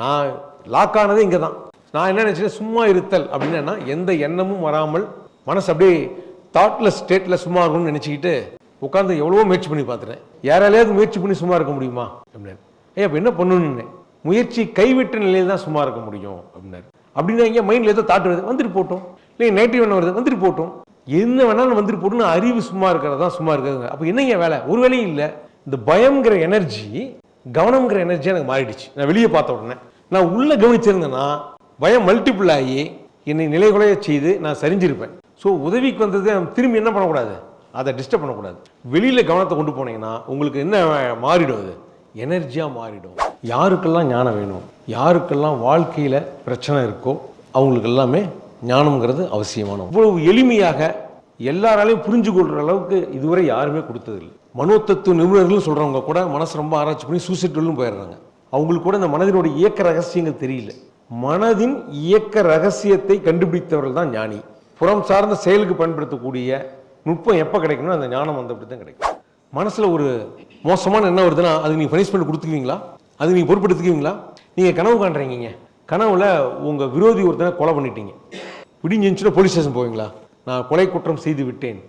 நான் லாக் ஆனதே இங்கே தான் நான் என்ன நினச்சேன்? சும்மா இருத்தல். அப்படின்னா எந்த எண்ணமும் வராமல் மனசு அப்படியே தாட்லெஸ் ஸ்டேட்டில் சும்மா இருக்கணும்னு நினச்சிக்கிட்டு உட்காந்து எவ்வளவோ முயற்சி பண்ணி பார்த்துட்டேன். யாராலையாவது முயற்சி பண்ணி சும்மா இருக்க முடியுமா? அப்படின்னாரு. ஏய் அப்போ என்ன பண்ணணும்னு முயற்சி கைவிட்ட நிலையில் தான் சும்மா இருக்க முடியும். அப்படின்னாரு. அப்படின்னா இங்கே மைண்டில் ஏதோ தாட் வருது வந்துட்டு போட்டோம். இல்லை நெகட்டிவ் என்ன வருது வந்துட்டு போட்டோம். என்ன வேணாலும் வந்துட்டு போட்டுன்னு அறிவு சும்மா இருக்கிறது தான் சும்மா இருக்கிறதுங்க. அப்போ என்னங்க வேலை? ஒரு வேலையும் இல்லை. இந்த பயம்ங்கிற எனர்ஜி கவனம்ங்கிற எனர்ஜி எனக்கு மாறிடுச்சு. நான் வெளியே பார்த்த உடனே நான் உள்ளே கவனிச்சிருந்தேன்னா பயம் மல்டிபிள் ஆகி என்னை நிலைகுலைய செய்து நான் சரிஞ்சிருப்பேன். ஸோ உதவிக்கு வந்தது திரும்பி என்ன பண்ணக்கூடாது? அதை டிஸ்டர்ப் பண்ணக்கூடாது. வெளியில் கவனத்தை கொண்டு போனீங்கன்னா உங்களுக்கு என்ன மாறிடும் அது? எனர்ஜியாக மாறிடும். யாருக்கெல்லாம் ஞானம் வேணும்? யாருக்கெல்லாம் வாழ்க்கையில் பிரச்சனை இருக்கோ அவங்களுக்கு எல்லாமே ஞானம்ங்கிறது அவசியமான இவ்வளவு எளிமையாக எல்லாராலையும் புரிஞ்சு கொள்கிற அளவுக்கு இதுவரை யாருமே கொடுத்ததில்லை. மனோத்தத்துவ நிபுணர்கள் சொல்கிறவங்க கூட மனசு ரொம்ப ஆராய்ச்சி பண்ணி சூசைட்களும் போயிடுறாங்க. அவங்களுக்கு கூட இந்த மனதினுடைய இயக்க ரகசியங்கள் தெரியல. மனதின் இயக்க ரகசியத்தை கண்டுபிடித்தவர்கள் தான் ஞானி. புறம் சார்ந்த செயலுக்கு பயன்படுத்தக்கூடிய நுட்பம் எப்போ கிடைக்கணும் அந்த ஞானம் வந்தபடி தான் கிடைக்கும். மனசில் ஒரு மோசமான என்ன வருதுன்னா அது நீங்கள் பனிஷ்மெண்ட் கொடுத்துக்குவீங்களா? அது நீங்கள் பொருட்படுத்துக்குவீங்களா? நீங்கள் கனவு காண்றீங்க கனவுல உங்கள் விரோதி ஒருத்தனை கொலை பண்ணிட்டீங்க. விடிஞ்சிச்சுன்னா போலீஸ் ஸ்டேஷன் போவீங்களா? நான் கொலை குற்றம் செய்து விட்டேன்.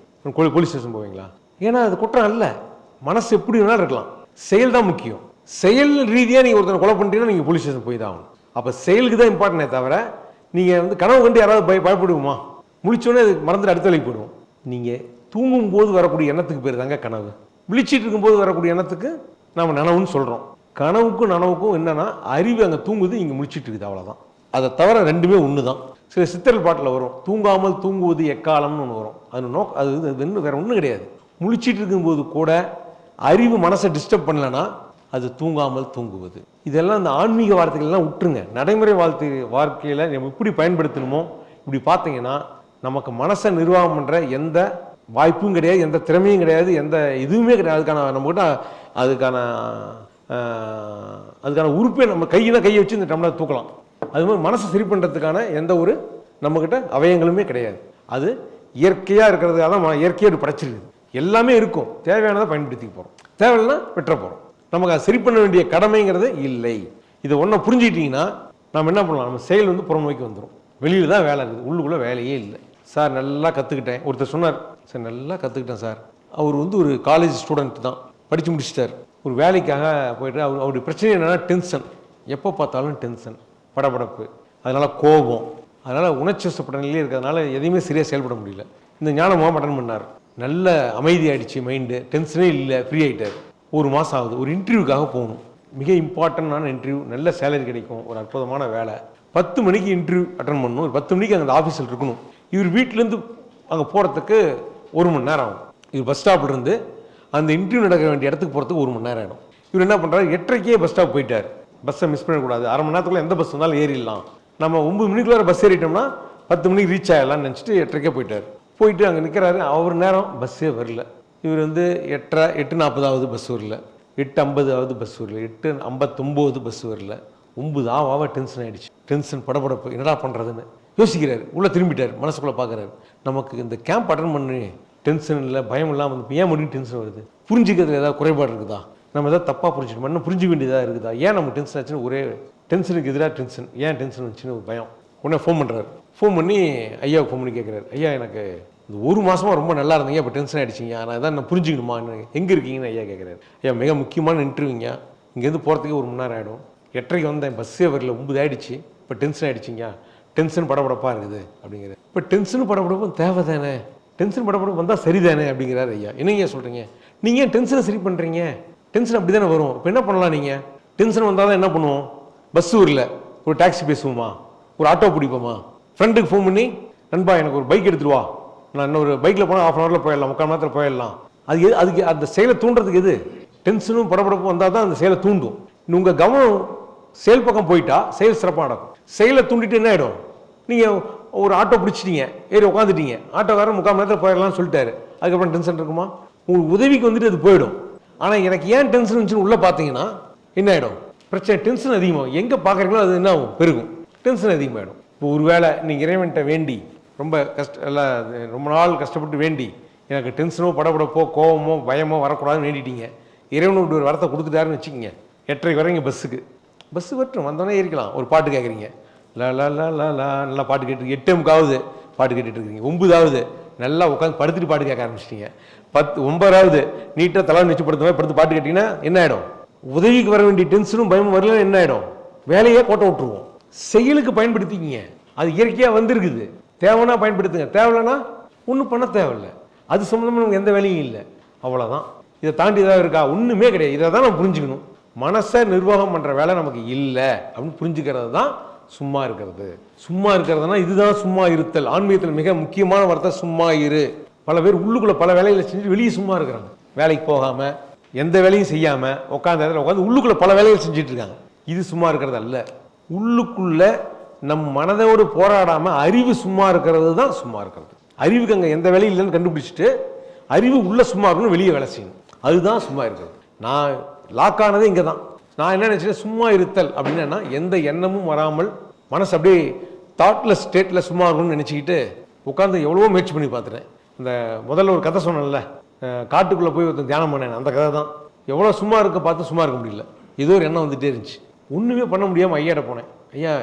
போலீஸ் ஸ்டேஷன் போவீங்களா? ஏன்னா அது குற்றம் அல்ல. மனசு எப்படி வேணாலும் இருக்கலாம். செயல் தான் முக்கியம். செயல் ரீதியாக நீங்கள் ஒருத்தனை கொலை பண்ணிட்டீங்கன்னா நீங்கள் போலீஸ் ஸ்டேஷன் போய் தான் ஆகணும். அப்போ செயலுக்கு தான் இம்பார்ட்டனே தவிர நீங்கள் வந்து கனவு கண்டு யாராவது பய பயப்படுவோமா? முழிச்சோடனே அது மறந்துட்டு அடுத்த வேலைக்கு போயிடுவோம். நீங்கள் தூங்கும் போது வரக்கூடிய எண்ணத்துக்கு பேர் தாங்க கனவு. விழிச்சிட்டு இருக்கும்போது வரக்கூடிய எண்ணத்துக்கு நாம் நனவுன்னு சொல்கிறோம் கனவுக்கும் நனவுக்கும் என்னென்னா அறிவு அங்கே தூங்குது இங்கே முழிச்சிட்டு இருக்குது அவ்வளோதான் அதை தவிர ரெண்டுமே ஒன்று தான் சில சித்தல் பாட்டில் வரும். தூங்காமல் தூங்குவது எக்காலம்னு ஒன்று வரும். அது நோக் அது இது- இன்னும் ஒன்றும் கிடையாது. முழிச்சிட்டு இருக்கும்போது கூட அறிவு மனசை டிஸ்டர்ப் பண்ணலன்னா அது தூங்காமல் தூங்குவது. இதெல்லாம் அந்த ஆன்மீக வார்த்தைகள்லாம் விட்டுருங்க நடைமுறை வாழ்த்து வாழ்க்கையில் நம்ம எப்படி பயன்படுத்தணுமோ இப்படி பார்த்தீங்கன்னா நமக்கு மனசை நிர்வாகம் பண்ணுற எந்த வாய்ப்பும் கிடையாது எந்த திறமையும் கிடையாது எந்த இதுவுமே கிடையாது. அதுக்கான நம்மகிட்ட அதுக்கான அதுக்கான உறுப்பை நம்ம கையில் கையை வச்சு இந்த டம்ளர் தூக்கலாம். அது மாதிரி மனசை சரி பண்ணுறதுக்கான எந்த ஒரு நம்மக்கிட்ட அவயங்களுமே கிடையாது. அது இயற்கையாக இருக்கிறதுக்காக தான் ம- இயற்கையாக படைச்சிருக்குது. எல்லாமே இருக்கும். தேவையானதை பயன்படுத்திக்க போகிறோம் தேவையில்லைன்னா விட்டுற போகிறோம் நமக்கு அதை சரி பண்ண வேண்டிய கடமைங்கிறது இல்லை. இதை ஒன்றை புரிஞ்சுக்கிட்டீங்கன்னா நம்ம என்ன பண்ணலாம்? நம்ம செயல் வந்து புறநோக்கி வந்துடும் வெளியில் தான் வேலை இருக்குது. உள்ளுக்குள்ளே வேலையே இல்லை. சார் நல்லா கற்றுக்கிட்டேன் ஒருத்தர் சொன்னார் சார் நல்லா கற்றுக்கிட்டேன் சார். அவர் வந்து ஒரு காலேஜ் ஸ்டூடெண்ட் தான். படித்து முடிச்சிட்டார். ஒரு வேலைக்காக போய்ட்டு அவர் அவருடைய பிரச்சனை என்னென்னா டென்ஷன் எப்போ பார்த்தாலும் டென்ஷன் படபடப்பு. அதனால் கோபம். அதனால் உணர்ச்சி வசப்பட்ட நிலையே இருக்கிறதுனால எதையுமே சரியாக செயல்பட முடியல. இந்த ஞானமாக அட்டன் பண்ணார். நல்ல அமைதி ஆயிடுச்சு மைண்டு டென்ஷனே இல்லை ஃப்ரீ ஆகிட்டார் ஒரு மாதம் ஆகுது. ஒரு இன்டர்வியூக்காக போகணும். மிக இம்பார்ட்டண்டான இன்டர்வியூ நல்ல சேலரி கிடைக்கும். ஒரு அற்புதமான வேலை. பத்து மணிக்கு இன்டர்வியூ அட்டன் பண்ணணும். ஒரு பத்து மணிக்கு அந்த ஆஃபீஸில் இருக்கணும். இவர் வீட்டிலேருந்து அங்கே போகிறதுக்கு ஒரு மணி நேரம் ஆகும். இவர் பஸ் ஸ்டாப்ல இருந்து அந்த இன்டர்வியூ நடக்க வேண்டிய இடத்துக்கு போகிறதுக்கு ஒரு மணி நேரம் ஆகிடும் இவர் என்ன பண்ணுறாரு எட்டரைக்கே பஸ் ஸ்டாப் போயிட்டார். பஸ்ஸை மிஸ் பண்ணக்கூடாது. அரை மணி நேரத்துக்குள்ள எந்த பஸ் வந்தாலும் ஏறிடலாம். நம்ம ஒம்பது மணிக்குள்ளே பஸ் ஏறிட்டோம்னா பத்து மணிக்கு ரீச் ஆகிடலாம்னு நினச்சிட்டு எட்டரைக்கே போயிட்டார். போயிட்டு அங்கே நிற்கிறாரு அவர் நேரம் பஸ்ஸே வரல. இவர் வந்து எட்டரை எட்டு நாற்பதாவது பஸ் வரல. எட்டு ஐம்பதாவது பஸ் வரல. எட்டு ஐம்பத்தொம்போது பஸ் வரல. ஒம்பது ஆவாவ டென்ஷன் ஆயிடுச்சு. டென்ஷன் படபடப்பு. என்னடா பண்ணுறதுன்னு யோசிக்கிறார். உள்ளே திரும்பிட்டார். மனசுக்குள்ளே பார்க்குறாரு நமக்கு இந்த கேம்ப் அட்டன் பண்ணி டென்ஷன் இல்லை பயம் இல்லாமல் வந்து ஏன் முடியும் டென்ஷன் வருது? புரிஞ்சுக்கிறதுல ஏதாவது குறைபாடு இருக்குதா? நம்ம ஏதாவது தப்பாக புரிஞ்சுக்கணும்? இன்னும் புரிஞ்சுக்க வேண்டியதாக இருக்குதா? ஏன் நம்ம டென்ஷன் ஆச்சுன்னு ஒரே டென்ஷனுக்கு எதிராக டென்ஷன் ஏன் டென்ஷன் வந்துச்சுன்னு ஒரு பயம். உடனே ஃபோன் பண்ணுறாரு ஃபோன் பண்ணி ஐயாவுக்கு ஃபோன் பண்ணி கேட்குறாரு ஐயா எனக்கு இந்த ஒரு மாதமாக ரொம்ப நல்லா இருந்தீங்க. இப்போ டென்ஷன் ஆகிடுச்சிங்க நான் இதான் நான் புரிஞ்சுக்கணுமா? எங்கே இருக்கீங்கன்னு ஐயா கேட்குறாரு ஐயா மிக முக்கியமான இன்டர்வியூங்க இங்கேருந்து போகிறதுக்கு ஒரு மணி நேரம் ஆகிடும் எட்டரைக்கு வந்தேன். பஸ்ஸே வரல. ஒன்பது ஆகிடுச்சி இப்போ டென்ஷன் ஆகிடுச்சிங்க டென்ஷன் படபடப்பாக இருக்குது. அப்படிங்கிறார். இப்போ டென்ஷன் படபடப்பும் தேவை தானே டென்ஷன் படபடப்பு வந்தால் சரிதானே? அப்படிங்கிறாரு ஐயா. என்னங்க சொல்கிறீங்க நீங்கள் ஏன் டென்ஷனை சரி பண்ணுறீங்க டென்ஷன் அப்படி தானே வரும். இப்போ என்ன பண்ணலாம் நீங்கள் டென்ஷன் வந்தால் தான் என்ன பண்ணுவோம்? பஸ் வரல ஒரு டாக்ஸி பேசுவோமா? ஒரு ஆட்டோ பிடிப்போமா? ஃப்ரெண்டுக்கு ஃபோன் பண்ணி நண்பா எனக்கு ஒரு பைக் எடுத்துட்டு வா. நான் இன்னொரு பைக்கில் போனால் ஆஃப் அன் ஹவரில் போயிடலாம் முக்கால் மணி நேரத்தில் போயிடலாம். அது எது அதுக்கு அந்த செயலை தூண்டுறதுக்கு எது? டென்ஷனும் படபடப்பும் வந்தால் தான் அந்த செயலை தூண்டும். உங்கள் கவனம் செயல் பக்கம் போயிட்டா செயல் சிறப்பாக நடக்கும். செயலை தூண்டிட்டு என்ன ஆகிடும் நீங்கள் ஒரு ஆட்டோ பிடிச்சிட்டீங்க ஏறி உட்காந்துட்டீங்க ஆட்டோக்காரன் முக்கால் மணி நேரத்தில் போயிடலாம்னு சொல்லிட்டாரு. அதுக்கப்புறம் டென்ஷன் இருக்குமா? உங்களுக்கு உதவிக்கு வந்துட்டு அது போயிடும். ஆனால் எனக்கு ஏன் டென்ஷன் இருந்துச்சுன்னு உள்ளே பார்த்தீங்கன்னா என்ன ஆகிடும் பிரச்சனை டென்ஷன் அதிகமாகும். எங்கே பார்க்குறீங்களோ அது என்ன ஆகும்? பெருகும். டென்ஷன் அதிகமாகிடும் இப்போ ஒருவேளை நீங்கள் இறைவன்கிட்ட வேண்டி ரொம்ப கஷ்ட எல்லாம் ரொம்ப நாள் கஷ்டப்பட்டு வேண்டி எனக்கு டென்ஷனோ படபடப்போ கோவமோ பயமோ வரக்கூடாதுன்னு வேண்டிட்டீங்க. இறைவன் ஒரு வரத்தை கொடுத்துட்டாருன்னு வச்சுக்கோங்க. எட்டரை வரைங்க பஸ்ஸுக்கு பஸ்ஸு வரட்டும் வந்தோடனே ஏறிக்கலாம். ஒரு பாட்டு கேட்குறீங்க லா லா லா லா லா நல்லா பாட்டு கேட்டு எட்டு எமுக்காவது பாட்டு கேட்டுட்டு இருக்கீங்க ஒன்பதாவது நல்லா உட்காந்து படுத்துட்டு பாட்டு கேட்க ஆரம்பிச்சிட்டீங்க. பத்து ஒன்பதாவது நீட்டாக தலை வச்சு படுத்த மாதிரி படுத்து பாட்டு கேட்டிங்கன்னா என்ன ஆகிடும் உதவிக்கு வர வேண்டிய டென்ஷனும் பயமும் வரல என்ன ஆகிடும் வேலையே கோட்டை விட்டுருவோம். செயலுக்கு பயன்படுத்திக்கிங்க. அது இயற்கையாக வந்திருக்குது. தேவைன்னா பயன்படுத்துங்க. தேவையில்லைன்னா ஒன்றும் பண்ண தேவையில்லை. அது சம்மந்தமாக நமக்கு எந்த வேலையும் இல்லை. அவ்வளோதான் இதை தாண்டி ஏதாவது இருக்கா? ஒன்றுமே கிடையாது. இதை தான் நம்ம புரிஞ்சுக்கணும். மனசை நிர்வாகம் பண்ணுற வேலை நமக்கு இல்லை அப்படின்னு புரிஞ்சுக்கிறது தான் சும்மா இருக்கிறது. சும்மா இருக்கிறதுனா இதுதான் சும்மா இருத்தல். ஆன்மீகத்தில் மிக முக்கியமான வார்த்தை சும்மா இரு. பல பேர் உள்ளுக்குள்ளே பல வேலைகளை செஞ்சு வெளியே சும்மா இருக்கிறாங்க. வேலைக்கு போகாமல் எந்த வேலையும் செய்யாமல் உட்காந்த இடத்துல உட்காந்து உள்ளுக்குள்ள பல வேலைகள் செஞ்சுட்டு இருக்காங்க. இது சும்மா இருக்கிறது அல்ல. உள்ளுக்குள்ள நம் மனதோடு போராடாமல் அறிவு சும்மா இருக்கிறது தான் சும்மா இருக்கிறது. அறிவுக்கு அங்கே எந்த வேலையும் இல்லைன்னு கண்டுபிடிச்சிட்டு அறிவு உள்ளே சும்மா இருக்கணும் வெளியே வேலை செய்யணும். அதுதான் சும்மா இருக்கிறது. நான் லாக் ஆனதே இங்கே தான். நான் என்ன நினச்சேன் சும்மா இருத்தல் அப்படின்னா எந்த எண்ணமும் வராமல் மனசு அப்படியே தாட்லெஸ் ஸ்டேட்டில் சும்மா இருக்கணும்னு நினச்சிக்கிட்டு உட்காந்து எவ்வளவோ முயற்சி பண்ணி பார்த்துட்டேன். இந்த முதல்ல ஒரு கதை சொன்னேன்ல காட்டுக்குள்ளே போய் ஒருத்தன் தியானம் பண்ணேன். அந்த கதை தான் எவ்வளோ சும்மா இருக்க பார்த்து சும்மா இருக்க முடியல. ஏதோ ஒரு எண்ணம் வந்துகிட்டே இருந்துச்சு. ஒன்றுமே பண்ண முடியாமல் ஐயாட்ட போனேன். ஐயா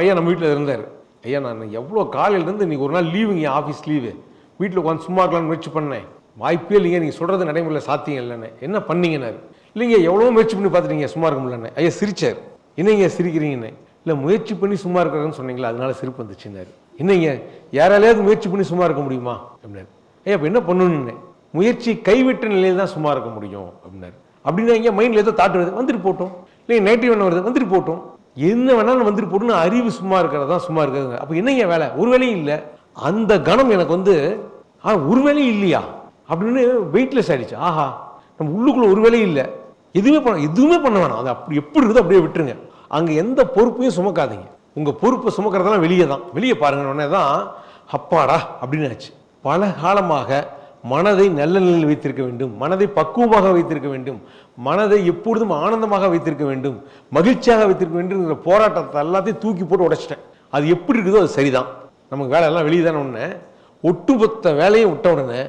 ஐயா நம்ம வீட்டில் இருந்தார். ஐயா நான் எவ்வளோ காலையிலேருந்து இன்றைக்கி ஒரு நாள் லீவுங்க ஆஃபீஸ் லீவு வீட்டில் உட்காந்து சும்மா இருக்கலாம்னு முயற்சி பண்ணேன். வாய்ப்பே இல்லைங்க நீங்கள் சொல்கிறது நடைமுறையில் சாத்தியம் இல்லைன்னு. என்ன பண்ணீங்கன்னாரு. இல்லைங்க எவ்வளோ முயற்சி பண்ணி பார்த்துட்டீங்க சும்மா இருக்க முடியலன்னு. ஐயா சிரிச்சார். என்னங்க சிரிக்கிறீங்கன்னு. இல்லை முயற்சி பண்ணி சும்மா இருக்கிறேன்னு சொன்னீங்களா அதனால சிரிப்பு வந்துச்சுன்னாரு. என்னங்க யாராலையாவது முயற்சி பண்ணி சும்மா இருக்க முடியுமா? அப்படின்னாரு. ஐயா இப்போ என்ன பண்ணணுன்னு முயற்சி கைவிட்ட நிலையில் தான் சும்மா இருக்க முடியும் அப்படின்னாரு. அப்படின்னா இங்கே மைண்டில் ஏதோ தாட்டு வருது வந்துட்டு போட்டோம். இல்லை நெகட்டிவ் என்ன வருது? வந்துட்டு போட்டோம். என்ன வேணாலும் வந்துட்டு போட்டுன்னு அறிவு சும்மா இருக்கிறது தான் சும்மா இருக்கிறதுங்க. அப்போ என்னங்க வேலை? ஒரு வேலையும் இல்லை. அந்த கணம் எனக்கு வந்து ஆ ஒரு வேலையும் இல்லையா? அப்படின்னு வெயிட்லெஸ் ஆகிடுச்சு ஆஹா நம்ம உள்ளுக்குள்ளே ஒரு வேலையும் இல்லை. எதுவுமே பண்ண எதுவுமே பண்ண வேணாம். அது அப்படி எப்படி இருக்குதோ அப்படியே விட்டுருங்க. அங்கே எந்த பொறுப்பையும் சுமக்காதீங்க. உங்கள் பொறுப்பை சுமக்கிறதெல்லாம் வெளியே தான். வெளியே பாருங்க உடனே தான் அப்பாடா அப்படின்னு ஆச்சு. பல காலமாக மனதை நல்ல நிலையில் வைத்திருக்க வேண்டும். மனதை பக்குவமாக வைத்திருக்க வேண்டும். மனதை எப்பொழுதும் ஆனந்தமாக வைத்திருக்க வேண்டும். மகிழ்ச்சியாக வைத்திருக்க வேண்டும்ங்கிற போராட்டத்தை எல்லாத்தையும் தூக்கி போட்டு உடைச்சிட்டேன். அது எப்படி இருக்குதோ அது சரிதான். நமக்கு வேலையெல்லாம் வெளியே தானே உடனே. ஒட்டுமொத்த வேலையை விட்ட உடனே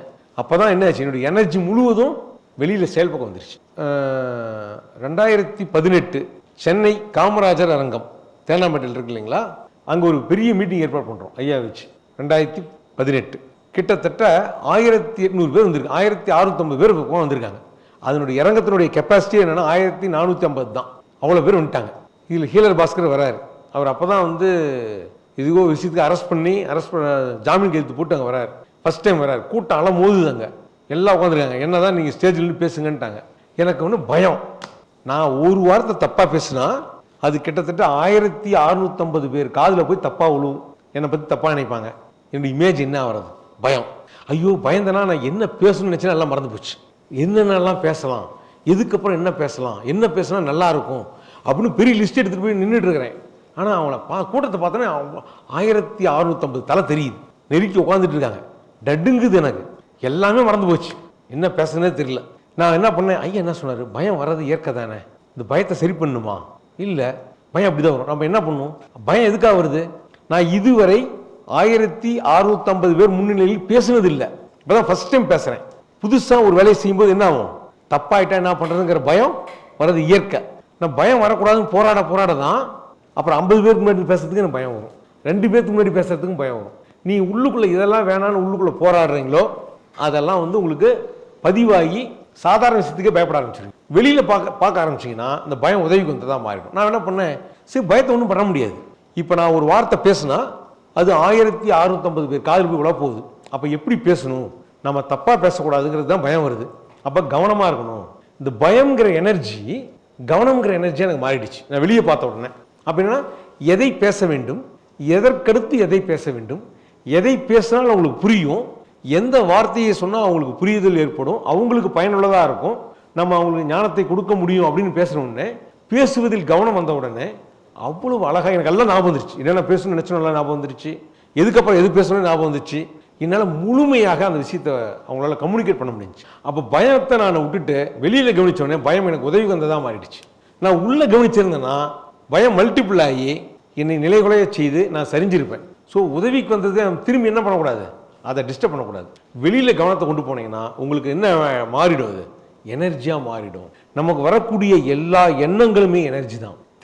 அப்போ தான் என்ன ஆச்சு? என்னுடைய எனர்ஜி முழுவதும் வெளியில் செயல்பக்கம் வந்துருச்சு. ரெண்டாயிரத்தி பதினெட்டு சென்னை காமராஜர் அரங்கம் தேனாம்பேட்டையில் இருக்கு இல்லைங்களா? அங்கே ஒரு பெரிய மீட்டிங் ஏற்பாடு பண்ணுறோம் ஐயா வச்சு. ரெண்டாயிரத்தி பதினெட்டு. கிட்டத்தட்ட ஆயிரத்தி எட்நூறு பேர் வந்திருக்கு. ஆயிரத்தி அறுநூத்தம்பது பேர் பக்கம் வந்திருக்காங்க. அதனுடைய இறங்கத்தினுடைய கெப்பாசிட்டி என்னென்னா ஆயிரத்தி நானூற்றி ஐம்பது தான். அவ்வளோ பேர் வந்துட்டாங்க. இதில் ஹீலர் பாஸ்கர் வராரு. அவர் அப்போ தான் வந்து இதுவோ விஷயத்துக்கு அரெஸ்ட் பண்ணி அரெஸ்ட் பண்ண ஜாமீன் கையெழுத்து போட்டு அங்கே வராரு. ஃபர்ஸ்ட் டைம் வராரு. கூட்டம் எல்லாம் மோதுதாங்க எல்லாம் உட்காந்துருக்காங்க என்ன தான் நீங்கள் ஸ்டேஜில் நின்று பேசுங்கன்ட்டாங்க. எனக்கு ஒன்று பயம். நான் ஒரு வாரத்தை தப்பாக பேசுனா அது கிட்டத்தட்ட ஆயிரத்தி அறுநூத்தம்பது பேர் காதில் போய் தப்பாக விழுவும் என்னை பற்றி தப்பாக நினைப்பாங்க. என்னுடைய இமேஜ் என்ன ஆகிறது பயம். ஐயோ பயந்தனா நான் என்ன பேசணும்னு நினச்சேன்னா எல்லாம் மறந்து போச்சு. என்னென்னலாம் பேசலாம்? எதுக்கப்புறம் என்ன பேசலாம்? என்ன பேசினா நல்லாயிருக்கும் அப்படின்னு பெரிய லிஸ்ட் எடுத்துகிட்டு போய் நின்றுட்டு இருக்கிறேன். ஆனால் அவங்கள பா கூட்டத்தை பார்த்தோன்னே ஆயிரத்தி அறுநூத்தம்பது தலை தெரியுது. நெருக்கி உட்காந்துட்டு இருக்காங்க. டட்டுங்குது எனக்கு. எல்லாமே மறந்து போச்சு. என்ன பேசுனே தெரியல. நான் என்ன பண்ணேன்? ஐயா என்ன சொன்னார்? பயம் வர்றது இயற்கை தானே. இந்த பயத்தை சரி பண்ணுமா? இல்லை. பயம் அப்படி தான் வரும். நம்ம என்ன பண்ணுவோம் பயம் எதுக்காக வருது? நான் இதுவரை ஆயிரத்தி அறுநூத்தம்பது பேர் முன்னிலையில் பேசுனதில்லை. இப்போ தான் ஃபஸ்ட் டைம் பேசுகிறேன் புதுசாக ஒரு வேலையை செய்யும்போது என்ன ஆகும்? தப்பாயிட்டா என்ன பண்ணுறதுங்கிற பயம் வர்றது இயற்கை. நான் பயம் வரக்கூடாதுன்னு போராட போராட தான் அப்புறம் ஐம்பது பேருக்கு முன்னாடி பேசுறதுக்கு எனக்கு பயம் வரும். ரெண்டு பேருக்கு முன்னாடி பேசுறதுக்கும் பயம் வரும். நீ உள்ளுக்குள்ளே இதெல்லாம் வேணான்னு உள்ளுக்குள்ளே போராடுறீங்களோ அதெல்லாம் வந்து உங்களுக்கு பதிவாகி சாதாரண விஷயத்துக்கே பயப்பட ஆரம்பிச்சிருங்க. வெளியில் பார்க்க பார்க்க ஆரம்பிச்சிங்கன்னா இந்த பயம் உதவிக்கு தான் மாறிடும். நான் என்ன பண்ணேன்? சரி பயத்தை ஒன்றும் பண்ண முடியாது. இப்போ நான் ஒரு வார்த்தை பேசுனா அது ஆயிரத்தி அறுநூத்தம்பது பேர் காதல் போய் விழ போகுது அப்போ எப்படி பேசணும்? நம்ம தப்பாக பேசக்கூடாதுங்கிறது தான் பயம் வருது. அப்போ கவனமாக இருக்கணும். இந்த பயம்ங்கிற எனர்ஜி கவனம்ங்கிற எனர்ஜி எனக்கு மாறிடுச்சு. நான் வெளியே பார்த்த உடனே. அப்படின்னா எதை பேச வேண்டும்? எதற்கடுத்து எதை பேச வேண்டும்? எதை பேசினால் அவங்களுக்கு புரியும். எந்த வார்த்தையை சொன்னால் அவங்களுக்கு புரியுதல் ஏற்படும். அவங்களுக்கு பயனுள்ளதாக இருக்கும். நம்ம அவங்களுக்கு ஞானத்தை கொடுக்க முடியும் அப்படின்னு பேசுன உடனே பேசுவதில் கவனம் வந்த உடனே அவ்வளவு அழகாக எனக்கு எல்லாம் ஞாபகம் வந்துருச்சு. என்னென்ன பேசணும்னு நினச்சோம் ஞாபகம் வந்துருச்சு. எதுக்கப்புறம் எது பேசணும்னு ஞாபகம் வந்துச்சு என்னால் முழுமையாக அந்த விஷயத்தை அவங்களால கம்யூனிகேட் பண்ண முடிஞ்சுச்சு. அப்போ பயத்தை நான் விட்டுட்டு வெளியில் கவனித்தோடனே பயம் எனக்கு உதவி வந்ததாக மாறிடுச்சு. நான் உள்ளே கவனிச்சிருந்தேன்னா பயம் மல்டிபிள் ஆகி என்னை நிலைகுலைய செய்து நான் சரிஞ்சிருப்பேன். ஸோ உதவிக்கு வந்தது நம்ம திரும்பி என்ன பண்ணக்கூடாது? அதை டிஸ்டர்ப் பண்ணக்கூடாது. வெளியில் கவனத்தை கொண்டு போனீங்கன்னா உங்களுக்கு என்ன மாறிடும் அது? எனர்ஜியாக மாறிடும். நமக்கு வரக்கூடிய எல்லா எண்ணங்களுமே எனர்ஜி தான்.